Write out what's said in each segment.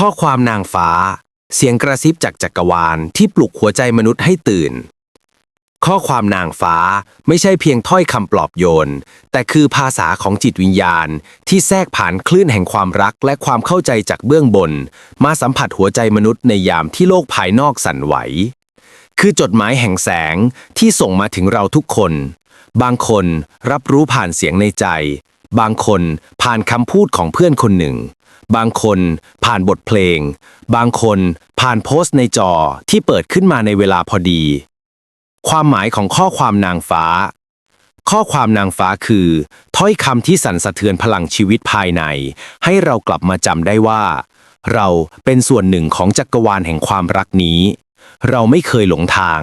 ข้อความนางฟ้า เสียงกระซิบจากจักรวาลที่ปลุกหัวใจมนุษย์ให้ตื่น ข้อความนางฟ้าไม่ใช่เพียงถ้อยคำปลอบโยน แต่คือภาษาของจิตวิญญาณ ที่แทรกผ่านคลื่นแห่งความรักและความเข้าใจจากเบื้องบน มาสัมผัสหัวใจมนุษย์ในยามที่โลกภายนอกสั่นไหว คือจดหมายแห่งแสงที่ส่งมาถึงเราทุกคน บางคนรับรู้ผ่านเสียงในใจ บางคนผ่านคำพูดของเพื่อนคนหนึ่ง บางคนผ่านบทเพลง บางคนผ่านโพสต์ในจอที่เปิดขึ้นมาในเวลาพอดี ความหมายของข้อความนางฟ้า ข้อความนางฟ้าคือ ถ้อยคำที่สั่นสะเทือนพลังชีวิตภายใน ให้เรากลับมาจำได้ว่า เราเป็นส่วนหนึ่งของจักรวาลแห่งความรักนี้ เราไม่เคยหลงทาง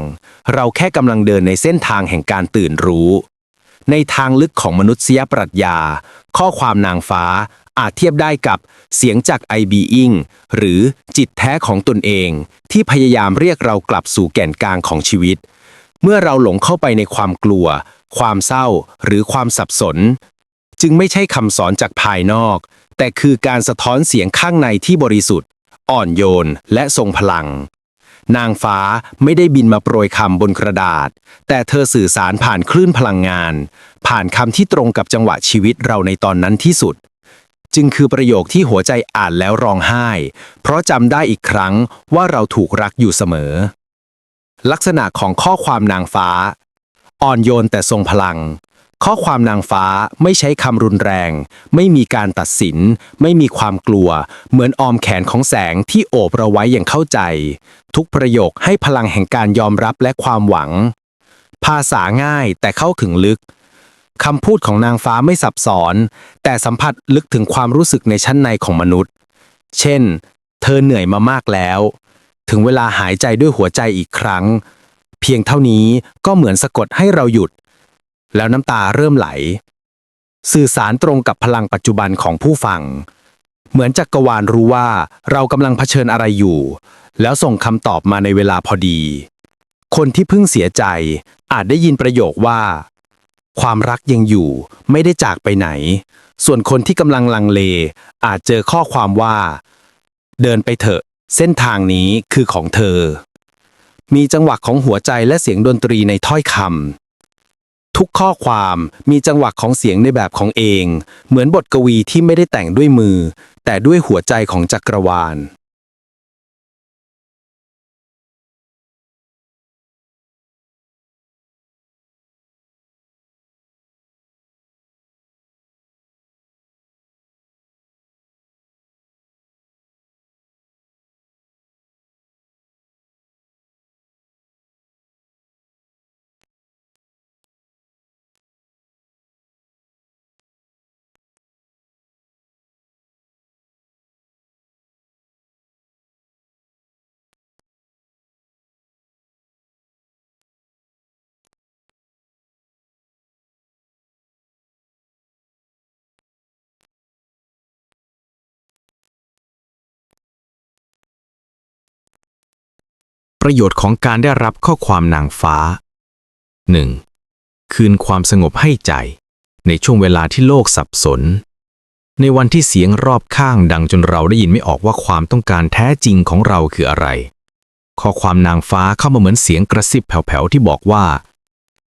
เราแค่กำลังเดินในเส้นทางแห่งการตื่นรู้ในทางลึกของมนุษยปรัชญา ข้อความนางฟ้า อาจเทียบได้กับเสียงจากไอบีอิงหรือจิตแท้ของตนเอง ที่พยายามเรียกเรากลับสู่แก่นกลางของชีวิต เมื่อเราหลงเข้าไปในความกลัว ความเศร้า หรือความสับสน จึงไม่ใช่คำสอนจากภายนอก แต่คือการสะท้อนเสียงข้างในที่บริสุทธิ์ อ่อนโยน และทรงพลัง นางฟ้าไม่ได้บินมาโปรยคำบนกระดาษ แต่เธอสื่อสารผ่านคลื่นพลังงาน ผ่านคำที่ตรงกับจังหวะชีวิตเราในตอนนั้นที่สุด จึงคือประโยคที่หัวใจอ่านแล้วร้องไห้ เพราะจำได้อีกครั้งว่าเราถูกรักอยู่เสมอ ลักษณะของข้อความนางฟ้า อ่อนโยนแต่ทรงพลัง ข้อความนางฟ้าไม่ใช้คำรุนแรง ไม่มีการตัดสิน ไม่มีความกลัว เหมือนออมแขนของแสงที่โอบเราไว้อย่างเข้าใจ ทุกประโยคให้พลังแห่งการยอมรับและความหวัง ภาษาง่ายแต่เข้าถึงลึก คำพูดของนางฟ้าไม่ซับซ้อน แต่สัมผัสลึกถึงความรู้สึกในชั้นในของมนุษย์ เช่น เธอเหนื่อยมามากแล้ว ถึงเวลาหายใจด้วยหัวใจอีกครั้ง เพียงเท่านี้ก็เหมือนสะกดให้เราหยุด แล้วน้ำตาเริ่มไหล สื่อสารตรงกับพลังปัจจุบันของผู้ฟัง เหมือนจักรวาลรู้ว่าเรากำลังเผชิญอะไรอยู่ แล้วส่งคำตอบมาในเวลาพอดี คนที่เพิ่งเสียใจอาจได้ยินประโยคว่า ความรักยังอยู่ไม่ได้จากไปไหน ส่วนคนที่กำลังลังเล อาจเจอข้อความว่า เดินไปเถอะ เส้นทางนี้คือของเธอ มีจังหวะของหัวใจและเสียงดนตรีในถ้อยคำทุกข้อความมีจังหวะของเสียงในแบบของเอง เหมือนบทกวีที่ไม่ได้แต่งด้วยมือ แต่ด้วยหัวใจของจักรวาล ประโยชน์ของการได้รับข้อความนางฟ้า 1. คืนความสงบให้ใจ ในช่วงเวลาที่โลกสับสน ในวันที่เสียงรอบข้างดังจนเราได้ยินไม่ออกว่าความต้องการแท้จริงของเราคืออะไร ข้อความนางฟ้าเข้ามาเหมือนเสียงกระซิบแผ่วๆที่บอกว่า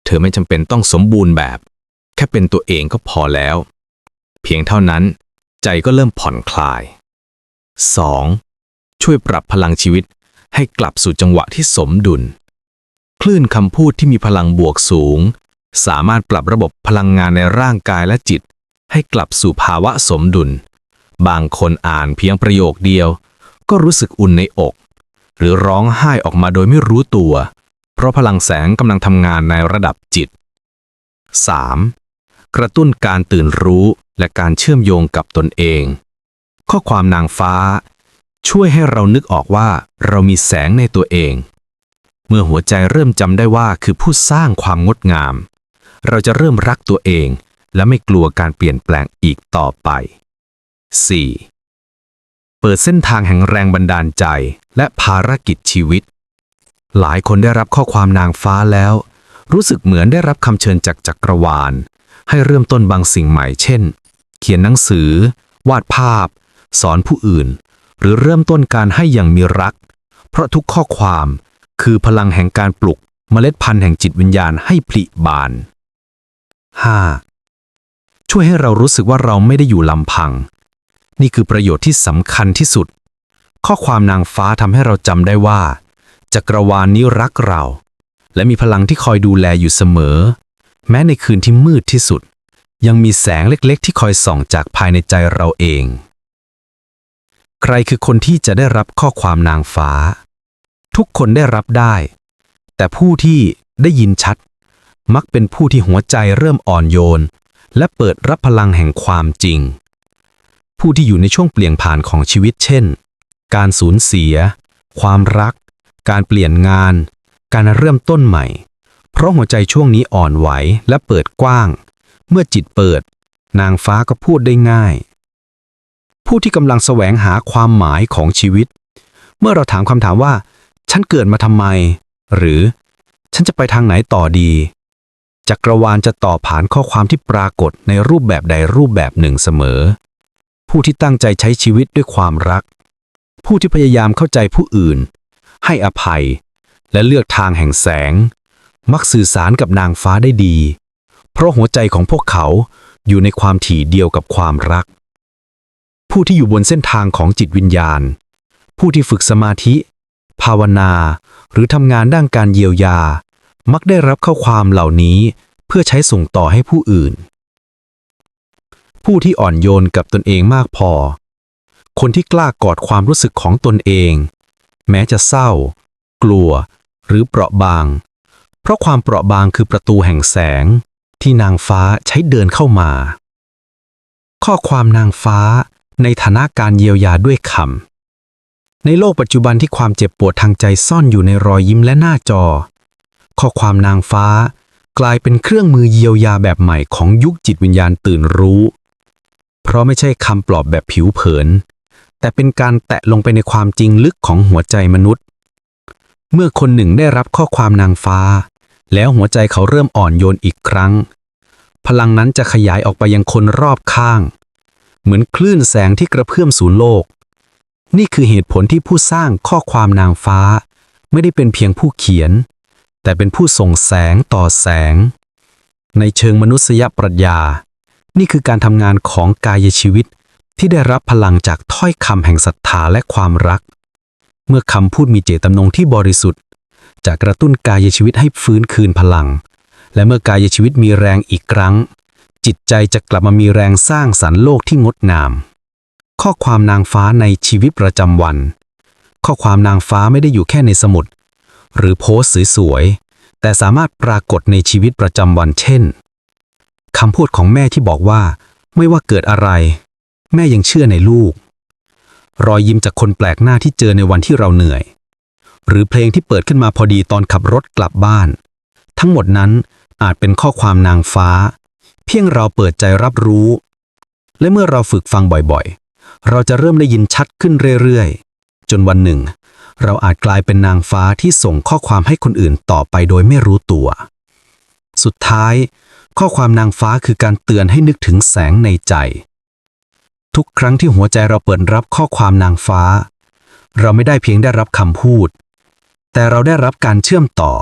เธอไม่จำเป็นต้องสมบูรณ์แบบ แค่เป็นตัวเองก็พอแล้ว เพียงเท่านั้น ใจก็เริ่มผ่อนคลาย 2. ช่วยปรับพลังชีวิต ให้กลับสู่จังหวะที่สมดุล คลื่นคำพูดที่มีพลังบวกสูง สามารถปรับระบบพลังงานในร่างกายและจิต ให้กลับสู่ภาวะสมดุล บางคนอ่านเพียงประโยคเดียว ก็รู้สึกอุ่นในอก หรือร้องไห้ออกมาโดยไม่รู้ตัว เพราะพลังแสงกำลังทำงานในระดับจิต 3. กระตุ้นการตื่นรู้และการเชื่อมโยงกับตนเอง ข้อความนางฟ้า ช่วยให้เรานึกออกว่าเรามีแสงในตัวเอง เมื่อหัวใจเริ่มจำได้ว่าคือผู้สร้างความงดงาม เราจะเริ่มรักตัวเอง และไม่กลัวการเปลี่ยนแปลงอีกต่อไป 4. เปิดเส้นทางแห่งแรงบันดาลใจและภารกิจชีวิต หลายคนได้รับข้อความนางฟ้าแล้ว รู้สึกเหมือนได้รับคำเชิญจากจักรวาล ให้เริ่มต้นบางสิ่งใหม่ เช่น เขียนหนังสือ วาดภาพ สอนผู้อื่น หรือเริ่มต้นการให้อย่างมีรัก เพราะทุกข้อความคือพลังแห่งการปลุกเมล็ดพันธุ์แห่งจิตวิญญาณให้ผลิบาน 5. ช่วยให้เรารู้สึกว่าเราไม่ได้อยู่ลำพัง นี่คือประโยชน์ที่สำคัญที่สุด ข้อความนางฟ้าทำให้เราจำได้ว่า จักรวาลนี้รักเรา และมีพลังที่คอยดูแลอยู่เสมอ แม้ในคืนที่มืดที่สุด ยังมีแสงเล็กๆ ที่คอยส่องจากภายในใจเราเอง ใครคือคนที่จะได้รับข้อความนางฟ้า ทุกคนได้รับได้ แต่ผู้ที่ได้ยินชัด มักเป็นผู้ที่หัวใจเริ่มอ่อนโยน และเปิดรับพลังแห่งความจริง ผู้ที่อยู่ในช่วงเปลี่ยนผ่านของชีวิตเช่น การสูญเสีย ความรัก การเปลี่ยนงาน การเริ่มต้นใหม่ เพราะหัวใจช่วงนี้อ่อนไหวและเปิดกว้าง เมื่อจิตเปิด นางฟ้าก็พูดได้ง่าย ผู้ที่กำลังแสวงหาความหมายของชีวิต เมื่อเราถามคำถามว่า ฉันเกิดมาทำไม หรือ ฉันจะไปทางไหนต่อดีจักรวาลจะตอบผ่านข้อความที่ปรากฏในรูปแบบใดรูปแบบหนึ่งเสมอ ผู้ที่ตั้งใจใช้ชีวิตด้วยความรัก ผู้ที่พยายามเข้าใจผู้อื่น ให้อภัย และเลือกทางแห่งแสง มักสื่อสารกับนางฟ้าได้ดี เพราะหัวใจของพวกเขาอยู่ในความถี่เดียวกับความรัก ผู้ที่อยู่บนเส้นทางของจิตวิญญาณ ผู้ที่ฝึกสมาธิ ภาวนา หรือทำงานด้านการเยียวยา มักได้รับข้อความเหล่านี้เพื่อใช้ส่งต่อให้ผู้อื่น ผู้ที่อ่อนโยนกับตนเองมากพอ คนที่กล้ากอดความรู้สึกของตนเอง แม้จะเศร้า กลัว หรือเปราะบาง เพราะความเปราะบางคือประตูแห่งแสง ที่นางฟ้าใช้เดินเข้ามา ข้อความนางฟ้า ในฐานะการเยียวยาด้วยคำ ในโลกปัจจุบันที่ความเจ็บปวดทางใจซ่อนอยู่ในรอยยิ้มและหน้าจอ ข้อความนางฟ้ากลายเป็นเครื่องมือเยียวยาแบบใหม่ของยุคจิตวิญญาณตื่นรู้ เพราะไม่ใช่คำปลอบแบบผิวเผิน แต่เป็นการแตะลงไปในความจริงลึกของหัวใจมนุษย์ เมื่อคนหนึ่งได้รับข้อความนางฟ้า แล้วหัวใจเขาเริ่มอ่อนโยนอีกครั้ง พลังนั้นจะขยายออกไปยังคนรอบข้าง เหมือนคลื่นแสงที่กระเพื่อมสู่โลก นี่คือเหตุผลที่ผู้สร้างข้อความนางฟ้า ไม่ได้เป็นเพียงผู้เขียน แต่เป็นผู้ส่งแสงต่อแสง ในเชิงมนุษยปรัชญา นี่คือการทำงานของกายชีวิตที่ได้รับพลังจากถ้อยคำแห่งศรัทธาและความรัก เมื่อคำพูดมีเจตจำนงที่บริสุทธิ์ จะกระตุ้นกายชีวิตให้ฟื้นคืนพลัง และเมื่อกายชีวิตมีแรงอีกครั้ง จิตใจจะกลับมามีแรงสร้างสรรค์โลกที่งดงาม ข้อความนางฟ้าในชีวิตประจำวัน ข้อความนางฟ้าไม่ได้อยู่แค่ในสมุด หรือโพสต์สวยๆ แต่สามารถปรากฏในชีวิตประจำวันเช่นคำพูดของแม่ที่บอกว่า ไม่ว่าเกิดอะไร แม่ยังเชื่อในลูก รอยยิ้มจากคนแปลกหน้าที่เจอในวันที่เราเหนื่อย หรือเพลงที่เปิดขึ้นมาพอดีตอนขับรถกลับบ้าน ทั้งหมดนั้นอาจเป็นข้อความนางฟ้า เพียงเราเปิดใจรับรู้ และเมื่อเราฝึกฟังบ่อยๆ เราจะเริ่มได้ยินชัดขึ้นเรื่อยๆ จนวันหนึ่ง เราอาจกลายเป็นนางฟ้าที่ส่งข้อความให้คนอื่นต่อไปโดยไม่รู้ตัว สุดท้าย ข้อความนางฟ้าคือการเตือนให้นึกถึงแสงในใจ ทุกครั้งที่หัวใจเราเปิดรับข้อความนางฟ้า เราไม่ได้เพียงได้รับคำพูด แต่เราได้รับการเชื่อมต่อ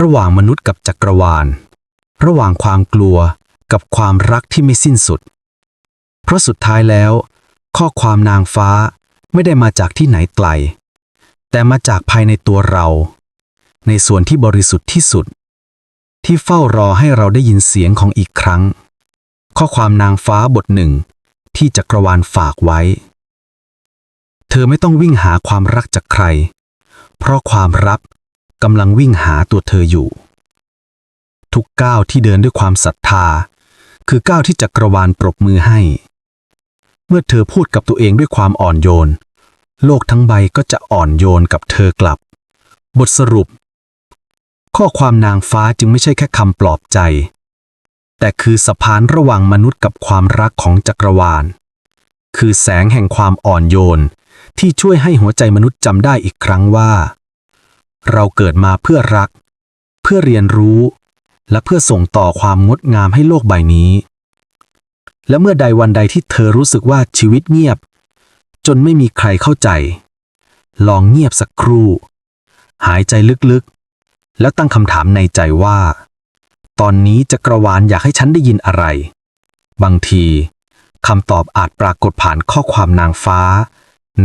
ระหว่างมนุษย์กับจักรวาล ระหว่างความกลัว กับความรักที่ไม่สิ้นสุด เพราะสุดท้ายแล้ว ข้อความนางฟ้าไม่ได้มาจากที่ไหนไกล แต่มาจากภายในตัวเรา ในส่วนที่บริสุทธิ์ที่สุด ที่เฝ้ารอให้เราได้ยินเสียงของอีกครั้ง ข้อความนางฟ้าบทหนึ่ง ที่จักรวาลฝากไว้ เธอไม่ต้องวิ่งหาความรักจากใคร เพราะความรับกำลังวิ่งหาตัวเธออยู่ ทุกก้าวที่เดินด้วยความศรัทธา คือก้าวที่จักรวาลปรบมือให้ เมื่อเธอพูดกับตัวเองด้วยความอ่อนโยน โลกทั้งใบก็จะอ่อนโยนกับเธอกลับ บทสรุป ข้อความนางฟ้าจึงไม่ใช่แค่คำปลอบใจ แต่คือสะพานระหว่างมนุษย์กับความรักของจักรวาล คือแสงแห่งความอ่อนโยน ที่ช่วยให้หัวใจมนุษย์จำได้อีกครั้งว่า เราเกิดมาเพื่อรัก เพื่อเรียนรู้ และเพื่อส่งต่อความงดงามให้โลกใบนี้ และเมื่อใดวันใดที่เธอรู้สึกว่าชีวิตเงียบ จนไม่มีใครเข้าใจ ลองเงียบสักครู่ หายใจลึกๆ แล้วตั้งคำถามในใจว่า ตอนนี้จักรวาลอยากให้ฉันได้ยินอะไร บางทีคำตอบอาจปรากฏผ่านข้อความนางฟ้า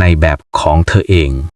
ในแบบของเธอเอง